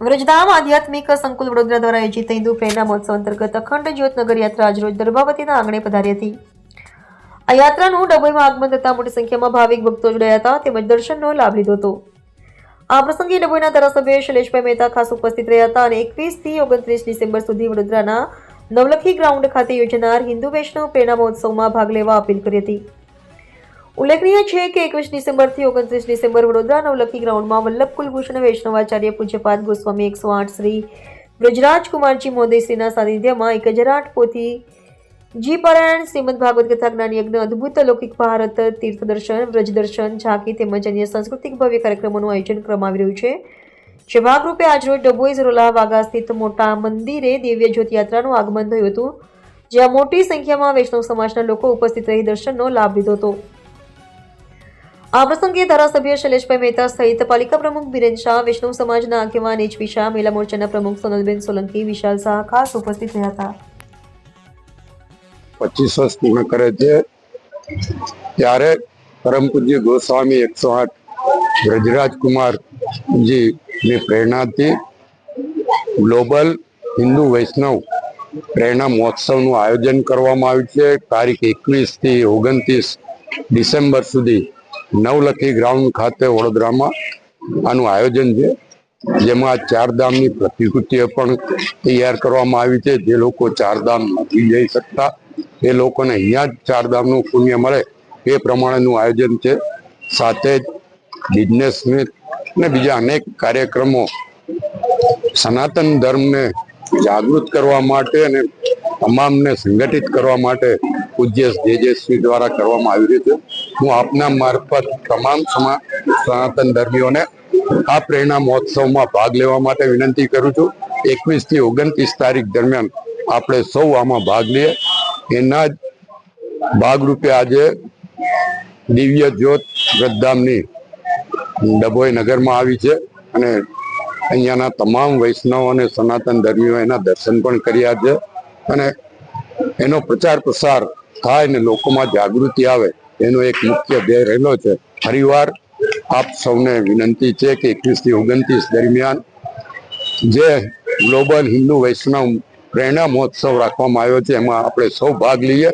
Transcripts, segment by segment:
વ્રજધામ આધ્યાત્મિક સંકુલ વડોદરા દ્વારા આયોજિત હિન્દુ પ્રેરણા મહોત્સવ અંતર્ગત અખંડ જ્યોતનગર યાત્રા આજરોજ દરબાવતીના આંગણે પધારી હતી. આ યાત્રાનું ડભોઈમાં આગમન થતા મોટી સંખ્યામાં ભાવિક ભક્તો જોડાયા હતા તેમજ દર્શનનો લાભ લીધો હતો. આ પ્રસંગે ડભોઈના ધારાસભ્ય શૈલેષભાઈ મહેતા ખાસ ઉપસ્થિત રહ્યા હતા અને એકવીસથી ઓગણત્રીસ ડિસેમ્બર સુધી વડોદરાના નવલખી ગ્રાઉન્ડ ખાતે યોજાનાર હિન્દુ વૈષ્ણવ પ્રેરણા મહોત્સવમાં ભાગ લેવા અપીલ કરી હતી. ઉલ્લેખનીય છે કે એકવીસ ડિસેમ્બરથી ઓગણત્રીસ ડિસેમ્બર વડોદરા, નવલખી ગ્રાઉન્ડમાં વલ્લભ કુલભૂષણ વૈષ્ણવાચાર્ય પૂજ્યપાદ ગોસ્વામી એકસો આઠ શ્રી વ્રજરાજકુમારજી મોદેશ્રીના સાનિધ્યમાં એક હજાર આઠ પોથી જી પારાયણ, શ્રીમદ ભાગવત કથા જ્ઞાન યજ્ઞ, અદ્ભુત લૌકિક ભારત, તીર્થ દર્શન, વ્રજ દર્શન ઝાંકી તેમજ અન્ય સાંસ્કૃતિક ભવ્ય કાર્યક્રમોનું આયોજન કરવામાં આવી રહ્યું છે. જે ભાગરૂપે આજરોજ ડભોઈ ઝરોલા વાગા સ્થિત મોટા મંદિરે દિવ્ય જ્યોત યાત્રાનું આગમન થયું હતું, જ્યાં મોટી સંખ્યામાં વૈષ્ણવ સમાજના લોકો ઉપસ્થિત રહી દર્શનનો લાભ લીધો હતો. આ પ્રસંગે ધારાસભ્ય શૈલેષભાઈ મહેતા સહિત પાલિકા પ્રમુખ બિરેન શાહ વૈષ્ણવ સમાજના આગેવાન એચપી શાહ, મહિલા મોરચાના પ્રમુખ સોનલબેન સોલંકી, વિશાલ શાહ ખાસ ઉપસ્થિત રહ્યા હતા. પચીસ વર્ષ પૂર્ણ કરે છે. ત્યારે પરમ પૂજ્ય ગોસ્વામી એકસો આઠ બ્રજરાજ કુમારજી ની પ્રેરણાથી ગ્લોબલ હિન્દુ વૈષ્ણવ પ્રેરણા મહોત્સવનું આયોજન કરવામાં આવ્યું છે. તારીખ એકવીસથી ઓગણત્રીસ ડિસેમ્બર સુધી નવલખી ગ્રાઉન્ડ ખાતે વડોદરામાં આનું આયોજન છે. જેમાં ચારધામની પ્રતિકૃતિઓ પણ તૈયાર કરવામાં આવી છે. જે લોકો ચારધામ નથી જઈ શકતા, એ લોકોને અહીંયા જ ચારધામનું પુણ્ય મળે એ પ્રમાણેનું આયોજન છે. સાથે જ બિઝનેસ અને બીજા અનેક કાર્યક્રમો સનાતન ધર્મને જાગૃત કરવા માટે અને તમામને સંગઠિત કરવા માટે પૂજ્ય જેજેશ્રી દ્વારા કરવામાં આવી રહ્યું છે. હું આપના મારફત તમામ સનાતન ધર્મીઓને આ પ્રેરણા મહોત્સવમાં ભાગ લેવા માટે વિનંતી કરું છું. એકવીસથી ઓગણત્રીસ તારીખ દરમિયાન આપણે સૌ આમાં ભાગ લઈએ. એના જ ભાગરૂપે આજે દિવ્ય જ્યોત વૃદ્ધામની ડભોઈ નગરમાં આવી છે અને અહીંયાના તમામ વૈષ્ણવ અને સનાતન ધર્મીઓ એના દર્શન પણ કર્યા છે. અને એનો પ્રચાર પ્રસાર થાય ને લોકોમાં જાગૃતિ આવે, એનો એક મુખ્ય ધ્યેય રહેલો છે. ફરીવાર આપ સૌને વિનંતી છે કે એકવીસથી ઓગણત્રીસ દરમિયાન જે ગ્લોબલ હિન્દુ વૈષ્ણવ પ્રેરણા મહોત્સવ રાખવામાં આવ્યો છે, એમાં આપણે સૌ ભાગ લઈએ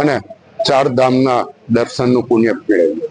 અને ચાર ધામના દર્શનનું પુણ્ય મેળવીએ.